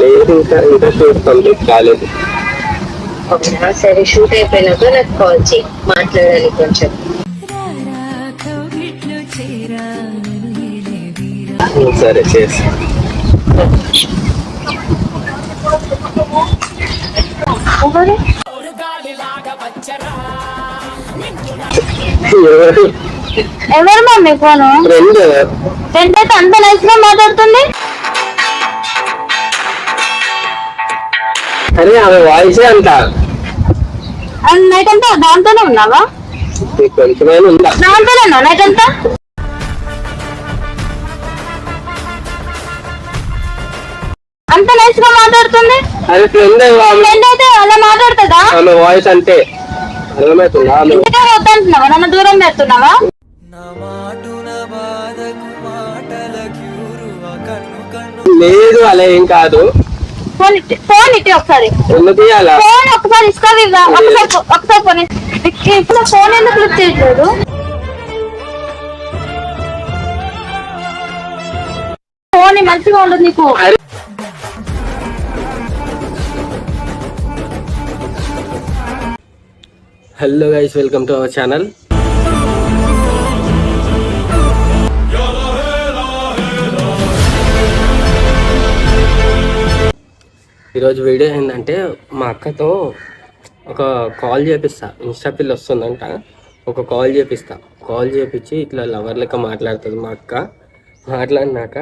లేదు ఇంకా ఇంకా షూట్ కంప్లీట్ కాలేదు. అవునా సరే షూట్ అయిపోయినాక నాకు కాల్ చేయి. మాట్లాడాలి కొంచెం. సరే చేసి. ఎవరు? Mummy phone? ఫ్రెండ్ ఫ్రెండ్ అయితే అంత నైస్గా మాట్లాడుతుంది? అరే ఆమె వాయిసే అంత నైట్ అంతా దాంతోనే ఉన్నావా? కొంచెమైనా ఉందా? దాంతోనే ఉన్నావు నైట్ అంతా? అంత నైస్గా మాట్లాడుతుంది? అరే ఫ్రెండ్ ఫ్రెండ్ అయితే అలా మాట్లాడుతుందా? ఆమె వాయిస్ అంటే అర్థమవుతుందా? ఆమె ఇంతగా వద్దంటున్నావా నన్ను దూరం పెడుతున్నావా? నా మాటున బాధకు మాటల క్యూరువ కన్ను కన్ను లేదు అలా ఏం కాదు. ఫోన్ ఇట్టి ఫోన్ ఇట్టి ఒకసారి ఫోన్ ఒకసారి ఇవ్వ ఒకసారి ఫోన్ ఇప్పుడు ఫోన్ ఎందుకు లిఫ్ట్ చేయట్లేదు ఫోన్ మంచిగా ఉండదు నీకు. Hello guys welcome to our channel. ఈరోజు వీడియో ఏంటంటే మా అక్కతో ఒక కాల్ చేపిస్తా. ఇన్స్టా పిల్ వస్తుందంట. ఒక కాల్ చేపిస్తా. కాల్ చేపించి ఇట్లా లవర్ లెక్క మాట్లాడుతుంది మా అక్క. మాట్లాడినాక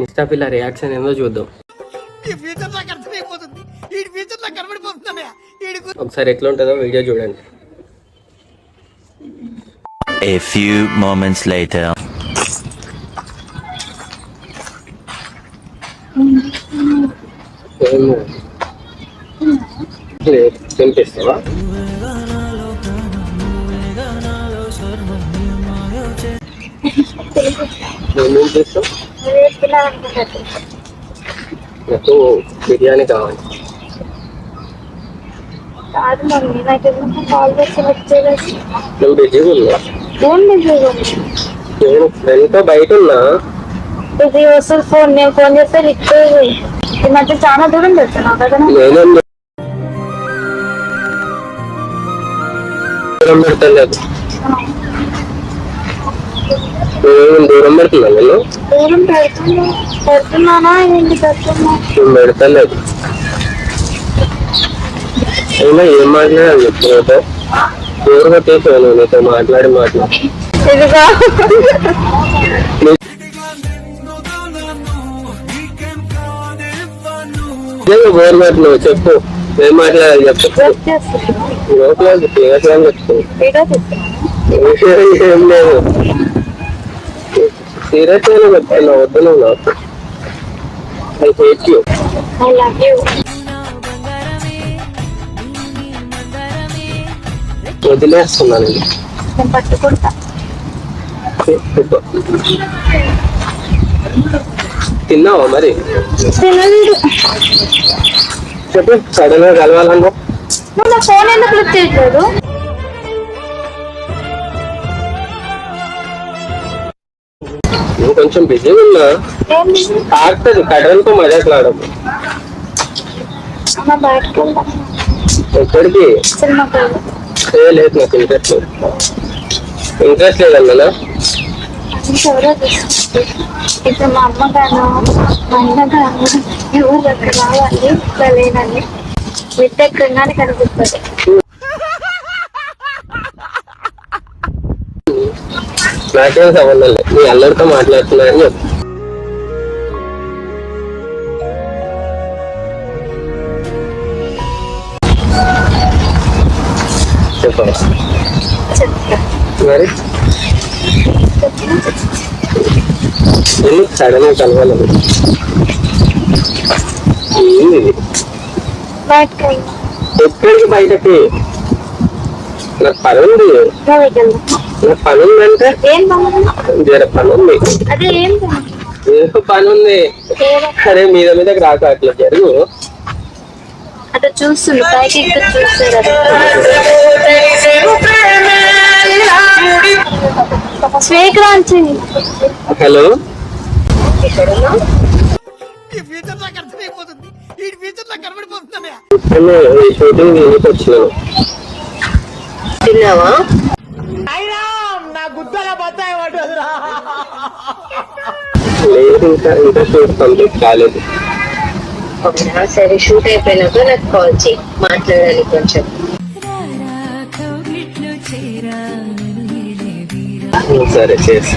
ఇన్స్టా పిల్ల రియాక్షన్ ఏందో చూద్దాం. ఒకసారి ఎట్లా ఉంటుందో వీడియో చూడండి. A few moments later. ఏమేం చేస్తావు? నాకు బిర్యానీ కావాలి. నువ్వు బిజీగా ఉన్నా ఏం బిజీగా నేను ఫ్రెండ్తో బయట ఉన్నా ఫోన్ నేను ఫోన్ చేస్తే లిఫ్ట్ ఈ మధ్య చాలా దూరం పెడుతున్నావు కదా దూరం పెడతలేదు దూరం పెడుతున్నా నేను దూరం పెడుతున్నా. పెడుతున్నానా? ఏంటి పెడుతున్నా? నేను పెడతలేదు. అయినా ఏం మాట్లాడాలి చెప్తున్నావు దూరం వచ్చేసాను నీతో మాట్లాడి మాట్లాడి. ఇదిగా. నిజంగా బోర్ నువ్వు చెప్పు ఏం మాట్లాడాలి చెప్పు. లోపల చెప్పు ఏం లేదు సీరియస్ అయినా చెప్తున్నా వద్దు నాకు ఐ హేట్ యూ నేను పట్టుకుంటా. తిన్నావా మరి? చెప్పు సడన్గా కలవాలన్నా. నువ్వు నా ఫోన్ ఎందుకు లిఫ్ట్ చేయట్లేదు? నువ్వు కొంచెం బిజీగా ఉన్నా. బిజీ? ఆడుతుంది కడలతో వెళ్దాం. ఎక్కడికి? లేదు నాకు ఇంట్రెస్ట్ లేదు. ఇంట్రెస్ట్ లేదన్నా? ఎవరో తీసుకుంటారు. ఇప్పుడు మా అమ్మ గాను మా అన్న గాను ఎవరు దగ్గర రావాలి లేనని మిడ్ ఎక్కడగానే కనిపిస్తుంది నాకేం సంబంధం లేదు నీ అల్లరితో మాట్లాడుతున్నా అని చెప్పు చెప్పవా చెప్తా మరి ఎందుకు సడన్గా కలవాలి ఏంది ఎక్కడికి బయటకి? నాకు పని ఉంది నాకు పని ఉందంటే జర పని ఉంది ఏదో పని ఉంది సరే మీద మీదకి రాక అట్లా జరుగు. అట్లా చూస్తుండు పైకి హలో? ఈ షూటింగ్ వచ్చినాను? తిన్నావా? లేదు ఇంకా ఇంకా షూట్ కంప్లీట్ కాలేదు. అవునా? సరే షూట్ అయిపోయినాక నాకు కాల్ చేయి. మాట్లాడాలి కొంచెం. సరే చేసి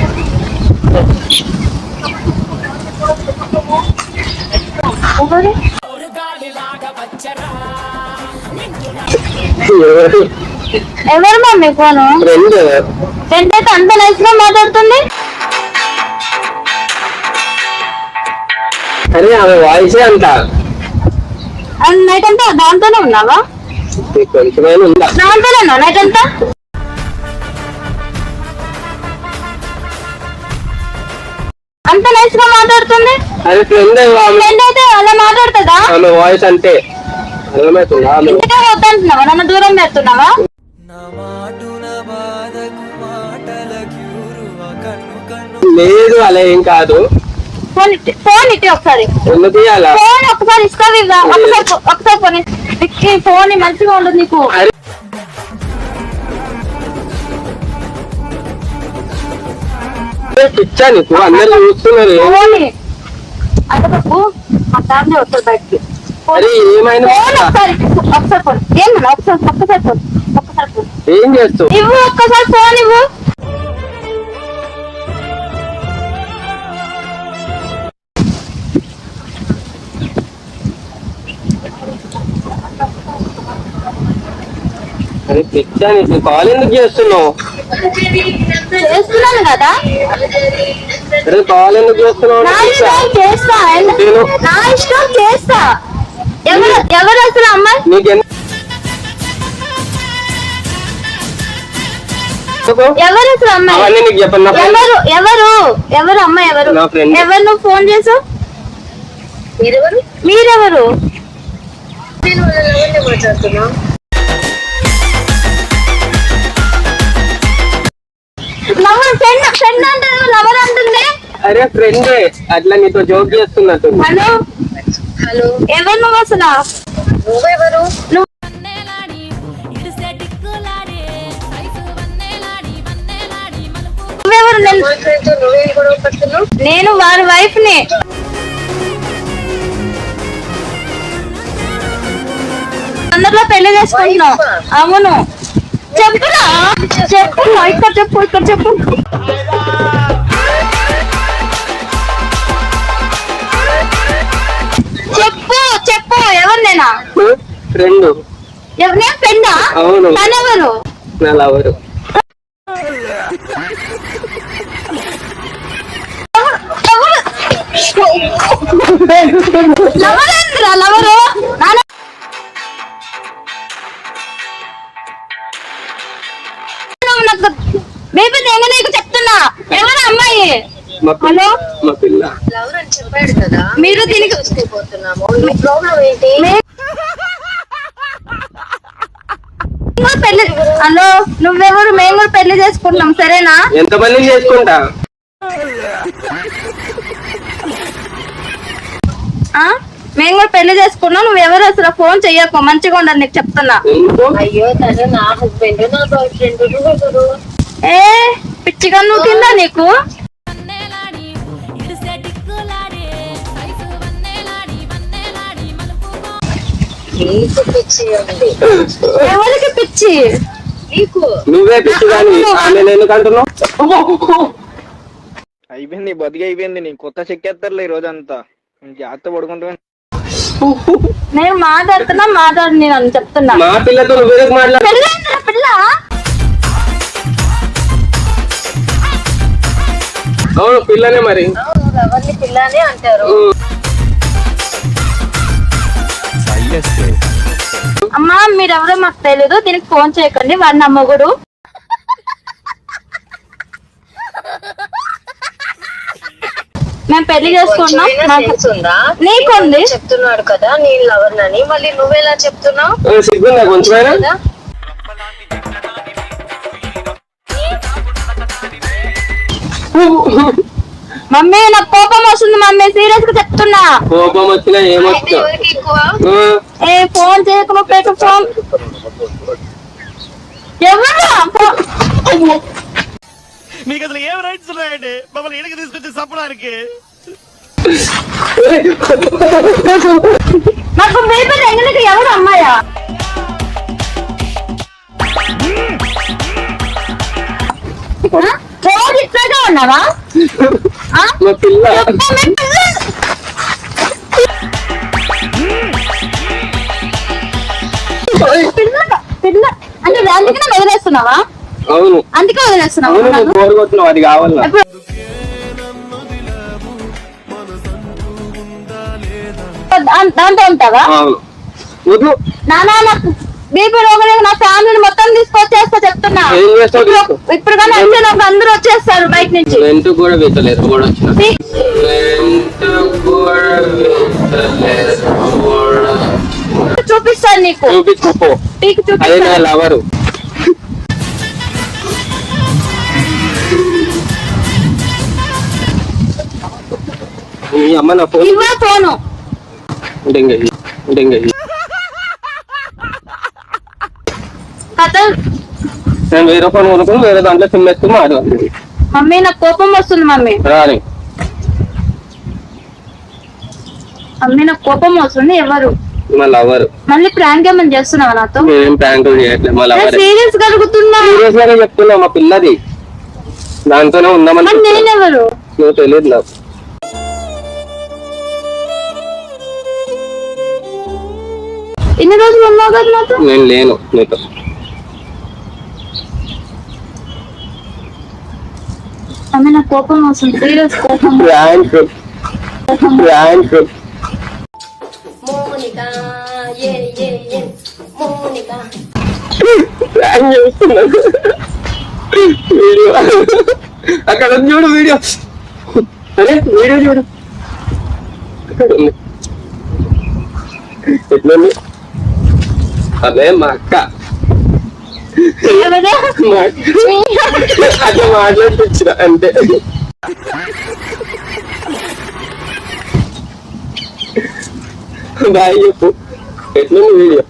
ఎవరు మమ్మీ ఫోను ఫ్రెండ్ అయితే అంత నైస్గా మాట్లాడుతుంది? అరే ఆమె వాయిసే అంత. నైట్ అంతా దాంతోనే ఉన్నావా? కొంచెమైనా ఉందా? నైట్ అంతా? అంత నైస్గా మాట్లాడుతుంది? అది ఫ్రెండ్ ఫ్రెండ్ అయితే అలా మాట్లాడుతుందా? ఆమె వాయిస్ అంటే అర్థమవుతుందా వద్దంటున్నావా? నన్ను దూరం పెడుతున్నావా? లేదు అలా ఏం కాదు. ఫోన్ ఇట్టి ఫోన్ ఇట్టి ఒకసారి. ఎందుకు ఇయ్యాలా? ఫోన్ ఒకసారి ఇవ్వ. ఒకసారి ఒకసారి ఫోన్ ఫోన్ మంచిగా ఉండదు నీకు. పిచ్చా నీకు? అందరు చూస్తున్నారు అరే ఏమైనా ఏం చేస్తావు? ఒక్కసారి ఫోన్ ఇవ్వు. అరే పిచ్చా నీకు కాల్ ఎందుకు చేస్తున్నావు? చేస్తున్నాను కదా. అరే కాల్ ఎందుకు చేస్తున్నావు నా? ఇష్టం చేస్తా ఎందుకు- నేను- నా ఇష్టం చేస్తా. ఎవరు ఎవరు అసలు అమ్మాయి నీకెందుకు ఎవరు అసలు అమ్మాయి అవన్నీ నీకు చెప్పను నా friend. ఎవరు ఎవరు? ఎవరు అమ్మాయి ఎవరు? నా friend. ఎవరు నువ్వు ఫోన్ చేసావు మీరెవరు? మీరెవరు? నేను వాళ్ళ ఎవరిని మాట్లాడుతున్నా. లవర్ ఫ్రెండ్ ఫ్రెండ్ అంటే లవర్ అంటుంది. అరే ఫ్రెండే అట్లా నీతో జోక్ చేస్తున్నట్టు. హలో? హలో? ఎవరు నువ్వు అసలు? నువ్వెవరు? వన్నేలాడి ఇడిసే టిక్కులాడే సైజు వన్నేలాడి వన్నేలాడి మలుపు. నువ్వెవరు? నేను నువ్వేం వారి వైఫ్ని అందరిలో పెళ్ళి చేసుకుంటున్నావు. అవును. చెప్పురా? చెప్పు ఇక్కడ చెప్పు ఇక్కడ చెప్పు. చెప్పు చెప్పు ఎవరు నేనా ఫ్రెండ్? ఎవరు నేను ఫ్రెండా అవును. తనెవరు నా లవరు లవరేంద్రా లవరు? బేబీ నేను నీకు చెప్తున్నా. ఎవరు అమ్మాయి? హలో? మా పిల్ల. లవర్ అని చెప్పాడు కదా. మీరు దీనికి పెళ్ళి హలో? నువ్వెవరు? మేము కూడా పెళ్ళి చేసుకుంటున్నాం సరేనా? ఎంత మంది చేసుకుంటా? ఆ? మేము కూడా పెళ్ళి చేసుకున్నాం. నువ్వెవరు అసలు ఫోన్ చెయ్యకు. మంచిగా ఉండదు నీకు చెప్తున్నా. అయ్యో తను నా హస్బెండ్ నా బాయ్ ఫ్రెండ్ నువ్వెవరు ఏ పిచ్చిగా నువ్వు కింద నీకు? వన్నేలాడి ఇడిసే టిక్కులాడే. సైజు వన్నేలాడి వన్నేలాడి మలుపు నీకు పిచ్చి ఉంది. ఎవరికి పిచ్చి? నీకు. నువ్వే పిచ్చి కానీ ఆమె ఎందుకు అంటున్నావు? అయిపోయింది బతికి అయిపోయింది నీ కొత్త చెక్కేస్తారులే ఈ రోజంతా జాగ్రత్త పడుకుంటా నేను మాట్లాడుతున్నా మాట్లాడు నేను అని చెప్తున్నా. మా పిల్లతో నువ్వేందుకు మాట్లాడు పిల్ల! అవును పిల్లనే మరి. ఎవరిని పిల్లని అంటారు? అమ్మా మీరెవరో మాకు తెలియదు దీనికి ఫోన్ చేయకండి వాడి నా మేము పెళ్ళి చేసుకున్నాం. నీకుంది. చెప్తున్నాడు కదా నేను లవర్ నని మళ్ళీ నువ్వెలా చెప్తున్నావు? మమ్మీ నాకు కోపం వస్తుంది మమ్మీ. సీరియస్గా చెప్తున్నా. కోపం వచ్చినా ఎక్కువ? ఏ ఫోన్ చేయకుండా పెట్టు ఫోన్? ఎవరు? మీకు అసలు ఏం రైట్స్ ఉన్నాయండి? మమ్మల్ని ఇళ్ళకి తీసుకొచ్చి చంపడానికి. నాకు బేబీ ఎంగనకి ఎవరు అమ్మాయా? ఫోన్ ఇట్లాగా ఉన్నావా? ఆ? మా పిల్ల. చెప్పు, మీ పిల్ల. పిల్ల పిల్ల. అంటే అందుకే నన్ను వదిలేస్తున్నావా? అందుకే వదిలేస్తున్నావా అది కావాలా? ఎప్పుడు- దా- దాంట్లో ఉంటావా? అవును. వద్దు. నానా నాకు బీపీ నా ఫ్యామిలీని మొత్తం తీసుకొచ్చేస్తా చెప్తున్నా. ఇప్పుడు కానీ నాకు అందరూ వచ్చేస్తారు బయట నుంచి. చూపిస్తాను నీకు. చూపించుకో చూపిస్తాను. ఈ అమ్మ నా ఫోన్. ఇవ్వ ఫోను. నేను వేరే ఫోన్ కొనుక్కుని వేరే దాంట్లో సిమ్ వేసుకుని మాట్లాడుతుంది మమ్మీ నాకు కోపం వస్తుంది మమ్మీ. రాని. మమ్మీ నాకు కోపం వస్తుంది ఎవరు? మళ్ళీ ప్రాంక్ ఏమైనా చేస్తున్నావా నాతో? నేనేం ప్రాంకులు చేయట్లేదు మా లవర్. సీరియస్గా అడుగుతున్నా సీరియస్ గానే చెప్తున్నా మా పిల్లది. దాంతోనే ఉందామని. నేనెవరు? నువ్వు తెలియదు నాకు. ఇన్ని రోజులు ఉన్నావు కదా నాతో నేను లేను నీతో మమ్మీ నాకు కోపం వస్తుంది సీరియస్ కోపం ప్రాంక్ ప్రాంక్ మోనిక ఏ ఏ ఏ మోనిక ప్రాంక్ చేస్తున్నా వీడియో అక్కడ ఉంది చూడు వీడియో అరే వీడియో చూడు అక్కడ ఉంది ఎట్లుంది అదే మా అక్క. అట్లా మాట్లాడిపించిన అంతే. బాయ్ చెప్పు. ఎట్లుంది వీడియో.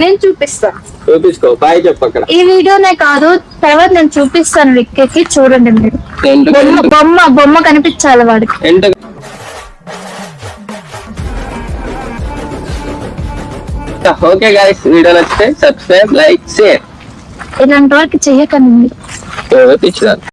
నేను చూపిస్తా. చూపించుకో బాయ్ చెప్పు అక్కడ. ఈ వీడియోనే కాదు తర్వాత నేను చూపిస్తాను విక్కి చూడండి మీరు. బొమ్మ బొమ్మ కనిపించాలి వాడికి. ఎంత ఓకే గాయస్ వీడియో నచ్చితే సబ్స్క్రైబ్ లైక్ షేర్ ఇలాంటి వారికి చెయ్యకండి.